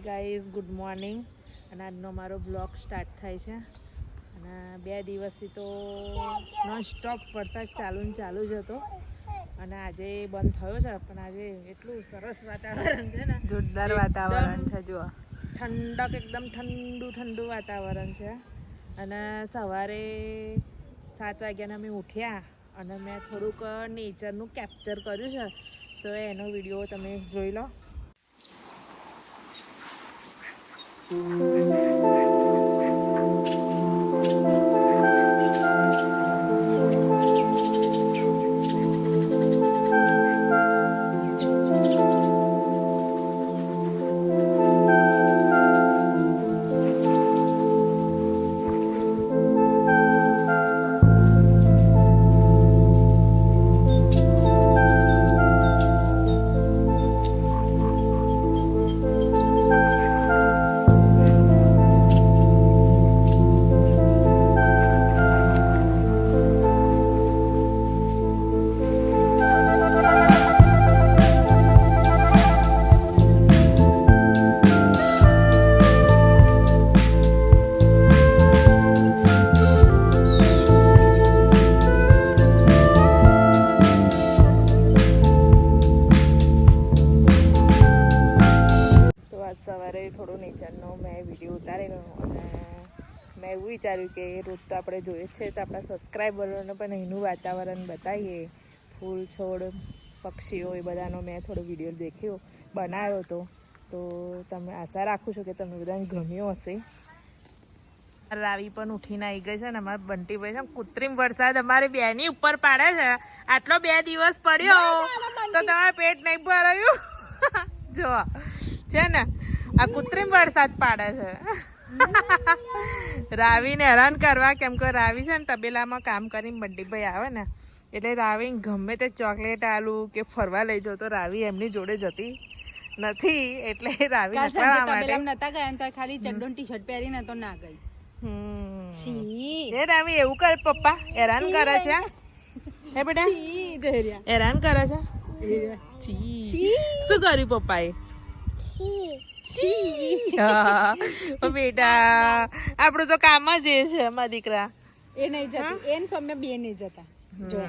Guys good morning અને આજનો મારો બ્લોગ સ્ટાર્ટ થાય છે. અને બે દિવસથી તો નોન સ્ટોપ વરસાદ ચાલુ ને ચાલુ જ હતો. અને આજે બંધ થયો છે પણ આજે એટલું સરસ વાતાવરણ છે ને. જોરદાર વાતાવરણ છે જુઓ. ઠંડક એકદમ ઠંડુ ઠંડુ વાતાવરણ છે. અને સવારે સાત વાગ્યાના અમે ઉઠ્યા અને મેં થોડુંક નેચરનું કેપ્ચર કર્યું છે. તો એનો વીડિયો તમે જોઈ લો. તો બતાવીએ. ફૂલ છોડ પક્ષીઓ એ બધાનો મેં થોડો વીડિયો દેખ્યો બનાવ્યો હતો તો તમે આશા રાખું છું કે તમને બધાને ગમ્યો હશે. રાવી પણ ઉઠીને આવી ગઈ છે ને અમારે બંટીભાઈ છે કૃત્રિમ વરસાદ અમારે બેની ઉપર પાડે છે. આટલો બે દિવસ પડ્યો. તો તમારે પેટ નહીં ભરાયું? જો છે ને? આ કૃત્રિમ વરસાદ પાડે છે. રાવીને હેરાન કરવા કેમ કે રાવી છે ને તબેલામાં કામ કરીને બંટીભાઈ આવે ને એટલે રાવી ગમે તે ચોકલેટ આલુ કે ફરવા લઈ જાઓ તો રાવી એમની જોડે જતી નથી એટલે રાવી કાલ માટે. નતા ગયા તો ખાલી ચડ્ડો ટી શર્ટ પહેરીને તો ના ગઈ. હમ. એ રાવી એવું કરે પપ્પા હેરાન કરે છે હે? બેટા? હેરાન કરે છે? છી શું કર્યું પપ્પાએ? બેટા આપણું તો કામ જ એ છે અમારા દીકરા. એ નહીં જતી. એન સૌમ્ય બે નહીં જતા. જો.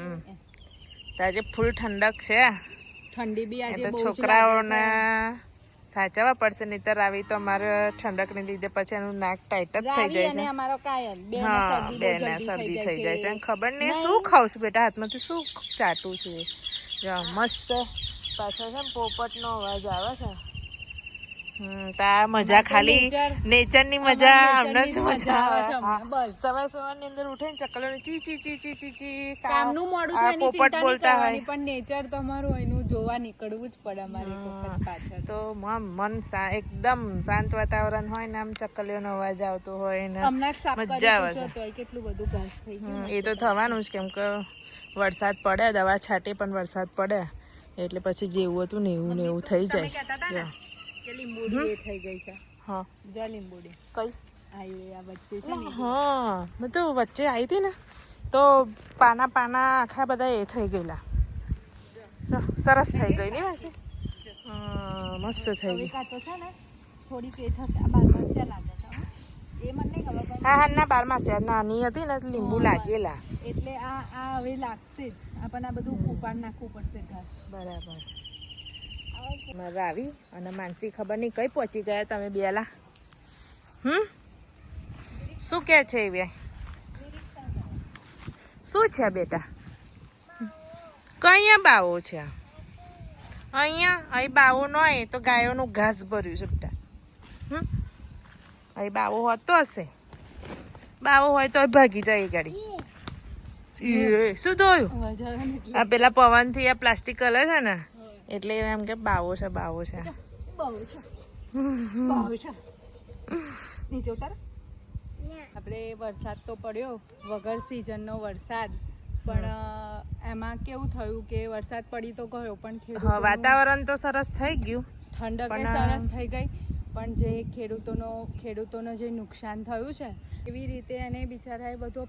તો આજે ફૂલ ઠંડક છે. ઠંડી બી આજે તો છોકરાઓને સાચવવા પડશે નહીતર આવી તો અમારે ઠંડકને લીધે પછી એનું નાક ટાઈટ જ થઈ જાય છે. અમારો કાયલ. હા બે ને શરદી થઈ જાય છે. ખબર નહીં શું ખાવ છું બેટા? હાથમાંથી શું ચાટું છું? મસ્ત પાછળ છે ને પોપટનો અવાજ આવે છે. તો મજા ખાલી. નેચર. ની મજા અમને જ ની મજા આવે બસ. સવાર સવારની અંદર ઉઠે ને ચકલોને ચી ચી ચી ચી ચી ચી કામ કામનું મોડું થાય એની પોપટ બોલતા હોય. પણ નેચર તમારું એનું જોવા નીકળવું જ પડે અમારે પાછળ. તો મન એકદમ શાંત વાતાવરણ હોય ને આમ ચકલીઓનો અવાજ આવતો હોય ને મજા આવે. કેટલું બધું ઘાસ થઈ ગયું એ તો થવાનું જ કેમ કે વરસાદ પડે દવા છાંટે પણ વરસાદ પડે એટલે પછી જેવું હતું ને એવું ને એવું થઈ જાય. ને? કે લીંબુડી એ થઈ ગઈ છે. હા. જો લીંબુડી કઈ? આવી આ વચ્ચે છે ને. હા બધું વચ્ચે આવી હતી ને તો પાના પાના આખા બધા એ થઈ ગયેલા. સરસ થઈ ગઈ ને પાછી. મસ્ત થઈ ગઈ. છે ને થોડીક એ થશે. આ બારમાસિયા લાગે છે એ મને નહીં ખબર હા હા ના બારમાં નાની હતી ને લીંબુ લાગેલા. એટલે આ આ હવે લાગશે જ. આપણને આ બધું ઉપાડ નાખવું પડશે ઘાસ. બરાબર. એમાં આવી અને માનસી ખબર નહીં કઈ પહોંચી ગયા તમે બેલા. હમ? શું કે છે એ શું છે બેટા? કયા બાવો છે અહીંયા અહીં બાવો ન હોય તો ગાયોનું ઘાસ ભર્યું છે બેટા. હમ? અહીં બાવો હોતો હશે. બાવો હોય તો ભાગી જાય એ ગાડી. શું એટલે. આ પેલા પવનથી આ પ્લાસ્ટિક કલર છે ને? એટલે એમ કે બાવો છે બાવો છે. બહુ છે. બહુ છે. નીચે ઉતાર. આપણે વરસાદ તો પડ્યો વગર સિઝનનો વરસાદ. પણ એમાં કેવું થયું કે વરસાદ પડી તો ગયો પણ વાતાવરણ તો સરસ થઈ ગયું. ઠંડક સરસ થઈ ગઈ. પણ જે ખેડૂતોનો ખેડૂતોનો જે નુકસાન થયું છે એવી રીતે એને બિચારાએ બધો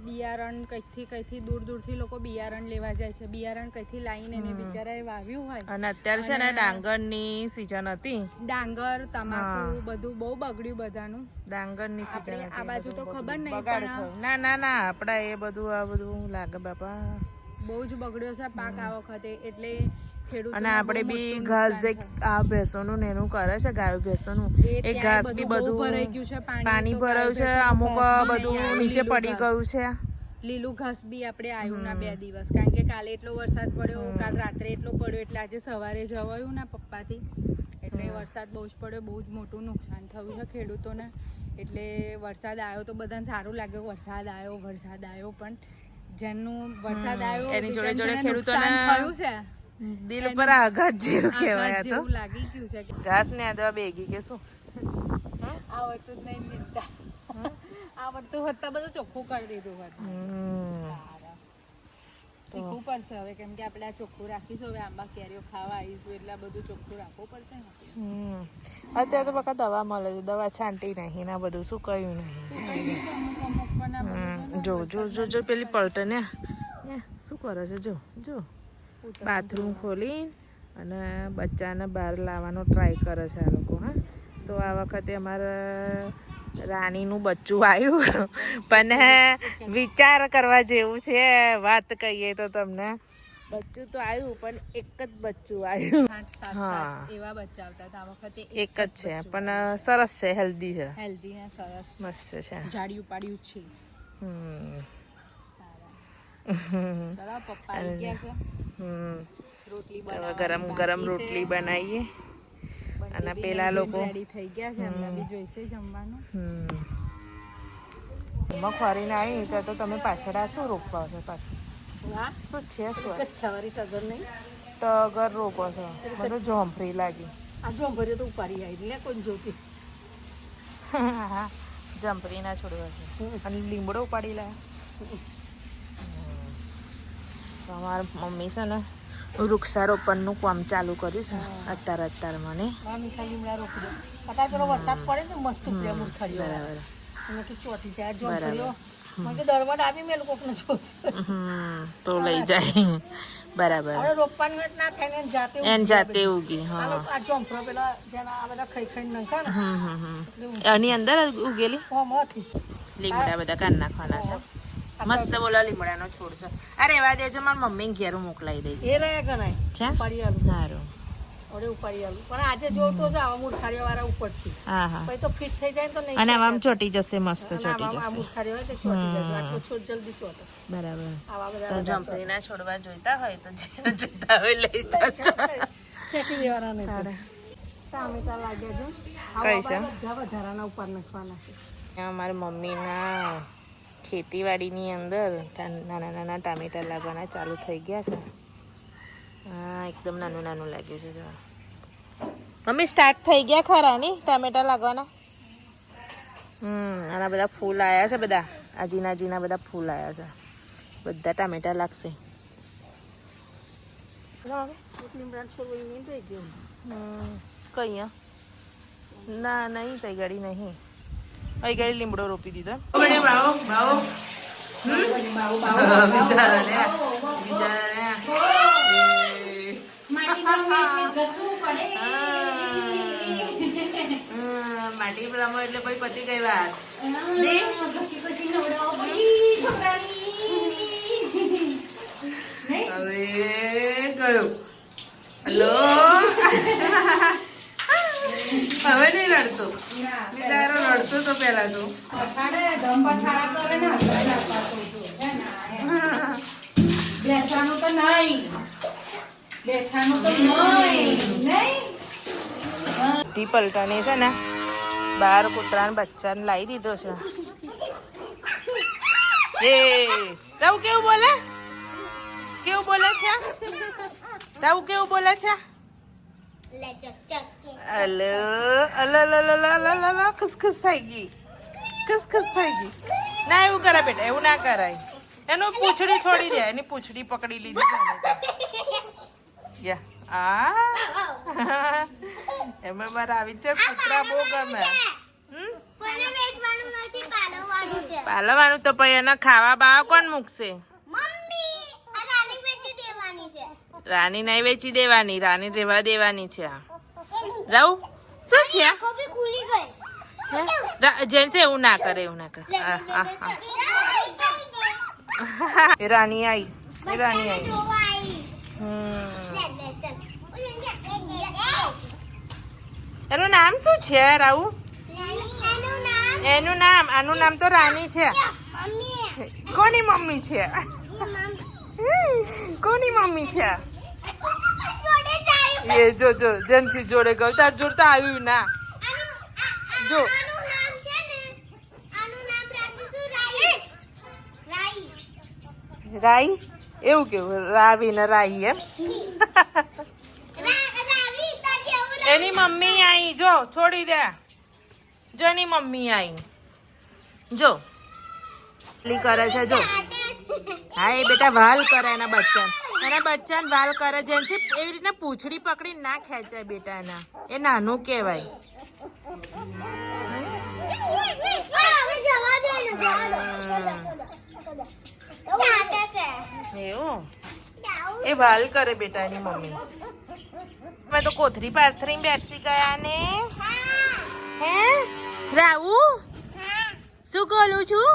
બિયારણ કંઈકથી કંઈથી દૂર દૂરથી લોકો બિયારણ લેવા જાય છે. બિયારણ કંઈથી લાવીને એને બિચારાએ વાવ્યું હોય. અને અત્યારે છે ને ડાંગરની સિઝન હતી. ડાંગર તમાકુ બધું બહુ બગડ્યું બધાનું. ડાંગરની સિઝન આ બાજુ તો ખબર નહીં, ના ના ના આપડા એ બધું આ બધું લાગે બાપા. બહુ જ બગડ્યો છે પાક આ વખતે. એટલે અને આપણે બી ઘાસ જે આ ભેંસોનું ને એનું કરે છે ગાયો ભેંસોનું એ ઘાસ બી બધું ભરાઈ ગયું છે, પાણી ભરાયું છે અમુક બધું નીચે પડી. ગયું છે. લીલું ઘાસ બી આપણે આવ્યું ના બે દિવસ. કારણ કે કાલે એટલો વરસાદ પડ્યો કાલ રાત્રે એટલો પડ્યો એટલે આજે સવારે જવાયું ના પપ્પાથી. એટલે વરસાદ બહુ જ પડ્યો બહુ જ મોટું નુકસાન થયું છે ખેડૂતોને. એટલે વરસાદ આવ્યો તો બધાને સારું લાગ્યું વરસાદ આવ્યો વરસાદ આવ્યો પણ જેનું વરસાદ આવ્યો એની જોડે જોડે ખેડૂતોને થયું છે. દિલ પર આઘાત જેવું કહેવાય આ તો. લાગી ગયું છે ઘાસ ને આદવા બેગી કે શું? આવડતું જ નહીં નિંદા. આવડતું હોત તો બધું ચોખ્ખું કરી દીધું હોત. શીખવું પડશે હવે કેમ કે આપણે આ ચોખ્ખું રાખીશું હવે આંબા કેરીઓ ખાવા આવીશું એટલે બધું ચોખ્ખું રાખવું પડશે ને હમ. અત્યારે તો બકા દવા મળે છે દવા છાંટી નહીં ના બધું શું કયું નહીં આ. જો જો જો જો પેલી પલટે ને. ને શું કરે છે? જો જો. બાથરૂમ ખોલી અને બચ્ચાને બહાર લાવવાનો ટ્રાય કરે છે આ લોકો હા. તો આ વખતે અમારા રાણીનું બચ્ચું આવ્યું. પણ વિચાર કરવા જેવું છે વાત કહીએ તો તમને. બચ્ચું તો આવ્યું પણ એક જ બચ્ચું આવ્યું. હા. એવા બચ્ચા આવતા હતા આ વખતે એક જ છે પણ સરસ છે હેલ્ધી છે. હેલ્ધી ને સરસ મસ્ત છે. જાડિયું પાડ્યું છે. હમ સારા. ચલો પપ્પા આવી ગયા છે હમ રોટલી હવે બનાવવાની ગરમ ગરમ રોટલી બનાવીએ. અને પેલા લોકો- થઈ ગયા છે બી જોઈશે જમવાનું હમ. એમાં ફરીને આવી તો તમે પાછળ આ શું રોકવા છો પાછળ? વાહ શું છે શું? છવારી ટગર નહીં. ટગર રોપો છો. મને જોંફરી લાગી. આ જો તો ઉપાડી આવી લે કોઈ જોતી. જંપરીના છોડવા છે. અને લીમડો ઉપાડી લાયા. તો અમારા મમ્મી છે ને વૃક્ષારોપણનું કામ ચાલુ કર્યું છે અત્યારે અત્યારે મને અત્યારે પેલો વરસાદ પડે ને મસ્ત મૂર્ખડીઓ બરાબર. અને કે ચોટી જાય જો મને કે કોક હમ તો લઈ જાય. બરાબર. હવે રોપવાનું હોય ના થાય ને જાતે એન જાતે ઉગી હા. આ જોંફરો પેલા જેના આ બધા ખાઈ નાખા ને. હમ હમ હમ. એની અંદર ઉગેલી? લીમડા બધા કાઢ નાખવાના છે. મસ્ત બોલો લીમડાનો છોડ છે. અરે એવા દેજો મારા મમ્મી ઘેર મોકલાઈ દઈશ. એ રહ્યા ગણાય છે ઉપાડી આલું. સારું. હવે ઉપાડી આલું. પણ આજે જોઉં તો જ આવા મૂર્ખાડીઓ વાળા ઉપરથી હા હા. પછી તો ફિટ થઈ જાય તો નહીં અને આમ ચોટી જશે મસ્ત અને ચોટી આવા આ જશે. હોય તો ચોટી જાય આટલો છોડ જલ્દી ચોટે. બરાબર. આવા બધા જંપરીના છોડવા જોઈતા હોય તો જેને જોઈતા હોય લઈ જજો. ફેંકી દેવાના નહીં ટામેટા લાગ્યા છે કઈ છે? આવા બધા વધારાના ઉપર નાખવાના છે. અમારી મમ્મીના ખેતીવાડીની અંદર નાના નાના ટામેટા લાગવાના ચાલુ થઈ ગયા છે. હા એકદમ નાનું નાનું લાગ્યું છે જો. મમ્મી સ્ટાર્ટ થઈ ગયા ખરા ની ટામેટા લાગવાના? હમ આના બધા ફૂલ આવ્યા છે બધા. આ જીના જીના બધા ફૂલ આવ્યા છે. બધા ટામેટા લાગશે. કઈ ના નહીં તઈ ગાડી નહીં. અહીં ગાડી લીમડો રોપી દીધો. માટી પ્રમો એટલે પછી પતી ગઈ વાત. હવે ગયો હલો? હવે નહીં રડતો. બિચારો રડતો તો પેલા તો. બેસવાનું તો નહીં. બેસવાનું તો નહીં. પલટાની છે ને બાર કૂતરાને બચ્ચાને લાવી દીધો છે. એ તાવું કેવું બોલે? કેવું બોલે છે? તાવું કેવું બોલે છે? અલો અલો અલો ખુસખુસ થઈ ગઈ. ખસખસ થઈ ગઈ. ના એવું કરે બેટા એવું ના કરાય. એનું પૂંછડી છોડી દે એની પૂંછડી પકડી લીધી. યા આ. એમાં મારા આવી છે કૂતરા બહુ ગમે. પાલવવાનું પાલવાનું તો પછી એને ખાવા બાવા કોણ મૂકશે મમ્મી આ રાની વેચી દેવાની છે રાની નહીં વેચી દેવાની રાની રહેવા દેવાની છે આ. રહું શું છે? આ? જેન્ટ્સ એવું ના કરે એવું ના કરે. એ રાની આઈ. એ રાની આવી એનું નામ શું છે રાહુ? એનું નામ આનું નામ તો રાની છે. કોની મમ્મી છે? કોની મમ્મી છે? એ જો જો જેન્સી જોડે ગયો. તાર જોડતા આવ્યું ના. જો. રાઈ? એવું કેવું? રાવી ને રાઈ એમ? એની મમ્મી આઈ. જો, છોડી દે. જો એની મમ્મી આઈ. જો. કરે છે, જો. હા, એ બેટા વાલ કરે એના બચ્ચા એના બચ્ચાને વાલ કરે છે એવી રીતના પૂંછડી પકડી ના ખેંચાય બેટાના. એ નાનું કહેવાય. હવે. એવું? એ વાલ કરે બેટાની મમ્મી. અમે તો કોથરી પાથરી બેસી ગયા ને. હે? રાવુ શું કરું છું?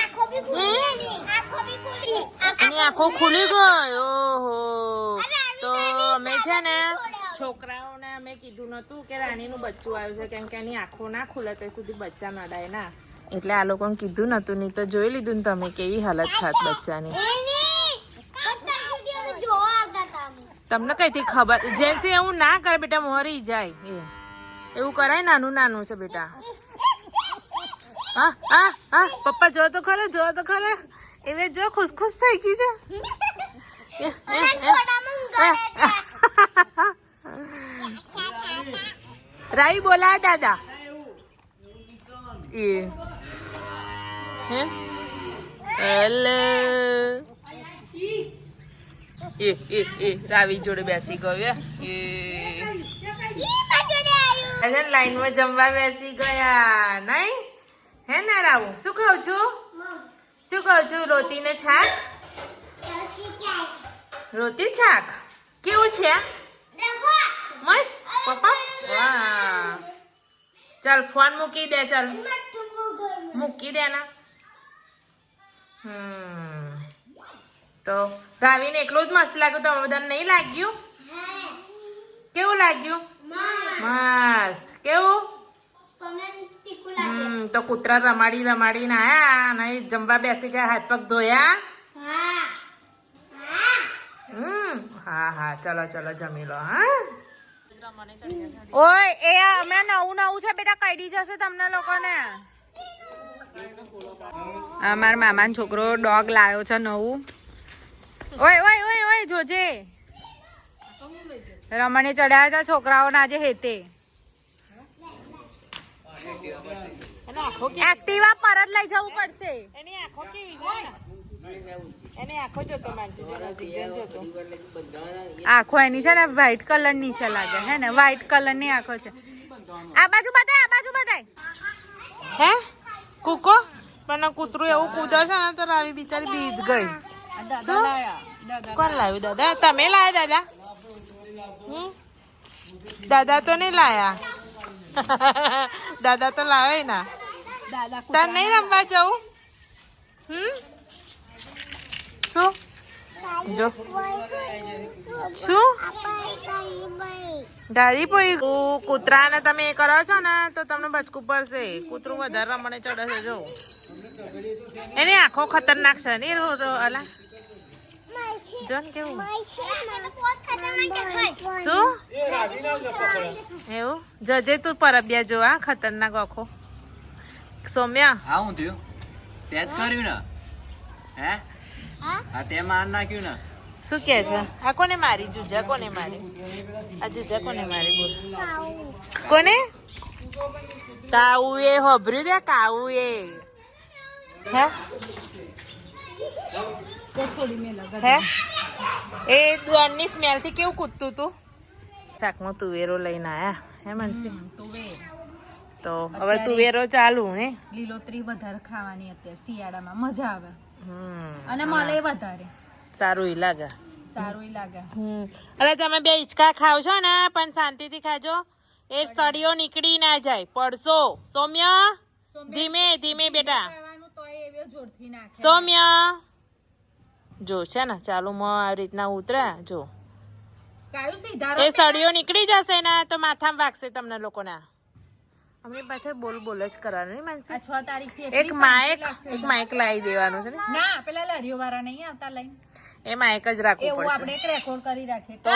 આખો બી એની. બી. એની આંખો ખુલી ગઈ, ઓહો. તો અમે છે ને છોકરાઓને અમે કીધું નતું કે રાણીનું બચ્ચું આવ્યું છે, કેમ કે એની આંખો ના ખુલે તે સુધી બચ્ચા નડાય ના. એટલે આ લોકોને કીધું નતું નહીં તો જોઈ લીધું ને તમે કેવી હાલત થાત બચ્ચાની. તમને કઈથી ખબર? જેન્સી એવું ના કરે બેટા, મરી જાય એ. એવું કરાય નાનું નાનું છે બેટા. હા હા હા. પપ્પા જો તો ખરે જો તો ખરે. એવે જો ખુશ ખુશ થઈ ગઈ છે એ, એ, અને એ. ઘોડામાં ઊંઘાડે છે. રાઈ બોલા દાદા એ હે હેલો એ એ એ રાવી જોડે બેસી ગયો એ ઈ મારી જોડે આયુ. અરે લાઈનમાં જમવા બેસી ગયા નહીં હે ને રાવું શું કહું છું શું કહું છું રોતી ને છાક. રોતી છાક? કેવું છે? મસ્ત? પપ્પા? વાહ ચાલ ફોન મૂકી દે ચાલ. મૂકી દે ના. હમ. તો રાવીને એકલું જ મસ્ત લાગ્યું તમે બધાને નહીં લાગ્યું? કેવું લાગ્યું? મસ્ત. કેવું. હમ તો કૂતરા રમાડી રમાડીને આયા અને જમવા બેસી ગયા હાથ પગ ધોયા. હમ હા હા ચલો ચલો જમી લો હા. ઓય એ અમે નવું નવું છે બેટા કઈડી જશે તમને લોકોને. મારા મામાનો છોકરો ડોગ લાવ્યો છે નવું. ઓય ઓય ઓય ઓય જોજે. રમણે ચડ્યા હતા છોકરાઓને આજે હેતે. એક્ટિવા પર જ લઈ જવું પડશે. એની આંખો કેવી છે? એની આંખો જોતો માનસી જોતો આંખો એની છે ને વ્હાઈટ કલરની છે લાગે. હે ને? વ્હાઈટ કલરની આંખો છે. આ બાજુ બતાય આ બાજુ બતાય હે? કૂકો? પણ કૂતરું એવું કૂદે છે ને તો રાવી બિચારી બીજ ગઈ. કોણ લાવ્યું? દાદા તમે લાયા દાદા? દાદા તો નહીં લાયા. દાદા તો લાવે ના. દાદા તાર નહીં રમવા જવું? હમ? શું? જો. શું? ગાડી પડી કૂતરાને તમે એ કરો છો ને તો તમને બચકું પડશે. કૂતરું વધારે રમણે ચડે છે જો. એની આંખો ખતરનાક છે ને અલા. જો ને કેવું શું એવું? જજે તું પરબ્યા જો આ ખતરનાક આખો. સૌમ્યા? હા હું થયું. તે જ કર્યું ને? હે? હા? તે માર નાખ્યું ને? શું કે છે? આ કોને મારી? જુજા કોને મારી? આ જુજા કોને મારી? બોલ. કોને? કાઉ એ હોભર્યું દે કાઉ એ. હે? હે? એ દોડની સ્મેલથી કેવું કૂદતું તું? શાકમાં તુવેરો લઈને આયા હે મનસી? તો હવે તુવેરો ચાલુ ને લીલોતરી વધારે ખાવાની અત્યારે શિયાળામાં મજા આવે. હમ અને મળે વધારે. સારું લાગે. સારું લાગે. હમ. અરે તમે બે હિંચકા ખાવ છો ને પણ શાંતિથી ખાજો. એ સળીઓ નીકળી ના જાય. પડશો. સૌમ્ય? ધીમે ધીમે બેટા. સૌમ્ય? જો છે ને ચાલુ માં આવી રીતના ઉતરે જો. એ સળીઓ નીકળી જશે ને તો માથામાં વાગશે તમને લોકોના. અમની બોલ બોલ જ કરવાનું નહીં માનસી? છ તારીખ એક માઇક એક માઇક લાવી દેવાનું છે ને? ના પેલા લારીઓ વાળા નહીં આવતા લઈને. એ માઇક જ રાખવું એવું પડશે. આપણે એક રેકોર્ડ કરી રાખીએ. તો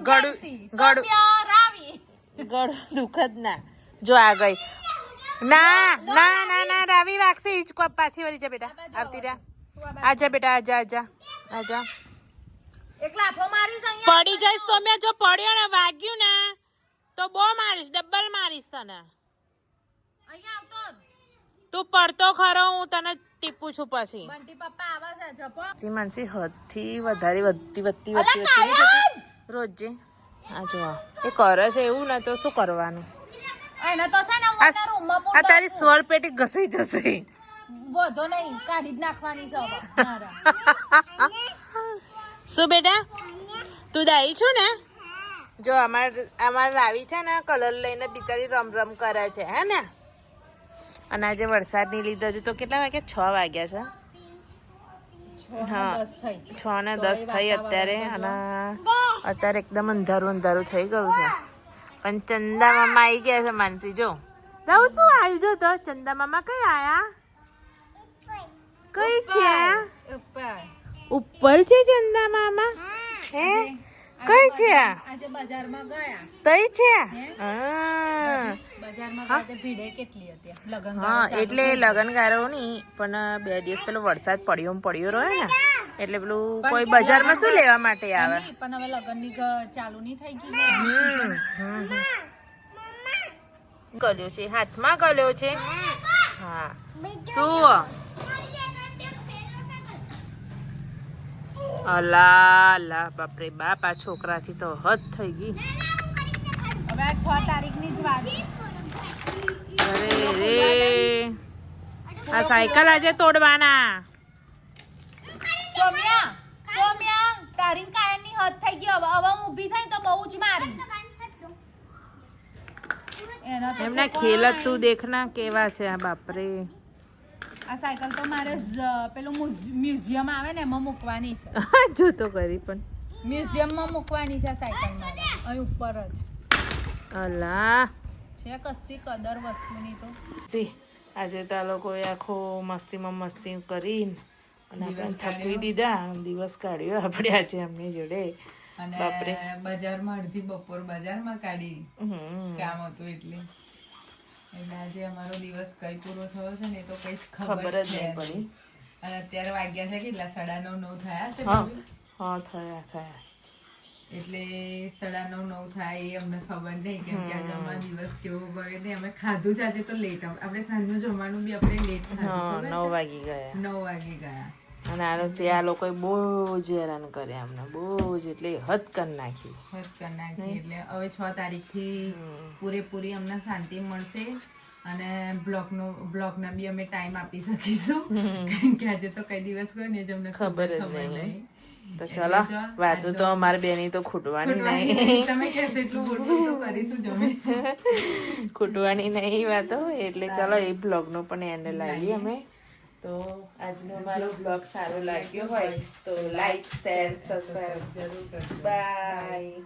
ગળું- ગળું- રાવી. ગળું દુખદ ના. જો આ ગઈ. ના ના ના ના રાવી વાગશે. હિચકો પાછી વળી જા બેટા. આવતી રહ્યા આ. આજા બેટા આજા આજા. આજા. એક લાફો મારીશ અહીંયા? પડી જાય સોમ્યા જો પડ્યો ને વાગ્યું ને તો બહુ મારીશ ડબલ મારીશ તને. અહીંયા આવતો તું પડતો ખરો હું તને ટીપું છું પછી. બંટી પપ્પા આવે છે જપો. તી માનસી હદથી વધારે વધતી વધતી વધતી રોજે. આ જો એ કરે છે એવું ને તો શું કરવાનું? એને તો છે ને આ તારી સ્વર પેટી ઘસી જશે. વધો નહીં કાઢી જ નાખવાની છે શું બેટા? તું દાઈ છું ને? જો અમાર અમાર રાવી છે ને કલર લઈને બિચારી રમ રમ કરે છે હે ને? અને આજે વરસાદની લીધે હજુ તો કેટલા વાગ્યા? છ વાગ્યા છે. હા. છ ને દસ થઈ અત્યારે અને અત્યારે એકદમ અંધારું અંધારું થઈ ગયું છે. પણ ચંદા મામા આવી ગયા છે માનસી જો. જાઉં શું આવી જો તો? ચંદા મામા કઈ આયા? કઈ છે ઉપર. ઉપર છે ચંદા મામા? હે કઈ છે આજે બજારમાં ગયા. તઈ છે હા? બજારમાં ગયા તે ભીડે કેટલી હતી. લગન હા એટલે લગનગારો નહીં પણ બે દિવસ પેલો વરસાદ પડ્યો ને પડ્યો રહ્યો ને એટલે પેલું કોઈ બજારમાં શું લેવા માટે આવે? પણ હવે લગનની ગ- ચાલુ નહીં થઈ ગઈ ને. ગળ્યો છે હાથમાં ગળ્યો છે. હા. શું અલા લા બાપરે બાપ આ છોકરાથી તો હદ થઈ ગઈ. હવે આ તારીખની જ વાત. અરે રે. આ સાયકલ આજે તોડવાના. સૌમ્યા સૌમ્યા તારી કાયની હદ થઈ ગઈ. હવે હવે હું ઊભી થઈ તો બહુ જ મારી એમના ઠોકો ખેલ તું દેખના કેવા છે આ બાપરે. આ સાયકલ તો મારે પેલું મ્યુઝિયમ આવે ને એમાં મૂકવાની છે. જો તો કરી પણ. મ્યુઝિયમમાં મૂકવાની છે આ સાયકલ મારે. અહીં ઉપર જ. અલા છે કશી કદર વસ્તુની તો. આજે તો આ લોકોએ આખો મસ્તીમાં મસ્તી કરીને અને આપણે થકવી દીધા દિવસ કાઢ્યો આપણે આજે એમની જોડે. અને બાપરે. બજારમાં અડધી બપોર બજારમાં કાઢી. હમ. કામ હતું એટલે. એટલે આજે અમારો દિવસ કઈ પૂરો થયો છે ને તો કઈ ખબર જ નહીં પડી. અને અત્યારે વાગ્યા છે કેટલા? સાડા નવ નવ થયા છે હા. થયા થયા. એટલે સાડા નવ નવ થાય એ અમને ખબર નહીં કેમ કે આજે અમારો દિવસ કેવો ગયો ને અમે ખાધું છે આજે તો લેટ આપણે સાંજનું જમવાનું બી આપણે લેટ ખાધું નવ વાગી ગયા. નવ વાગે ગયા. અને આ લોકો આ લોકોએ બહુ જ હેરાન કર્યા અમને. બહુ જ એટલે હદ કરી નાખી. હદ કરી નાખી. એટલે હવે છ તારીખથી પૂરેપૂરી અમને શાંતિ મળશે અને બ્લોગનો બ્લોગના બી અમે ટાઈમ આપી શકીશું. કારણ કે આજે તો કઈ દિવસ કોઈ ને જ અમને ખબર જ નહીં. તો ચલો જો, વાતો તો અમારી બેની તો ખૂટવાની નહીં. તમે કહેશો એટલું બોલવું તો કરીશું જમે ખૂટવાની નહીં વાતો. એટલે ચલો એ બ્લોગનો પણ એન્ડ લાવીએ અમે. તો આજનો મારો બ્લોગ સારો લાગ્યો હોય તો લાઈક શેર સબસ્ક્રાઈબ જરૂર કરજો. બાય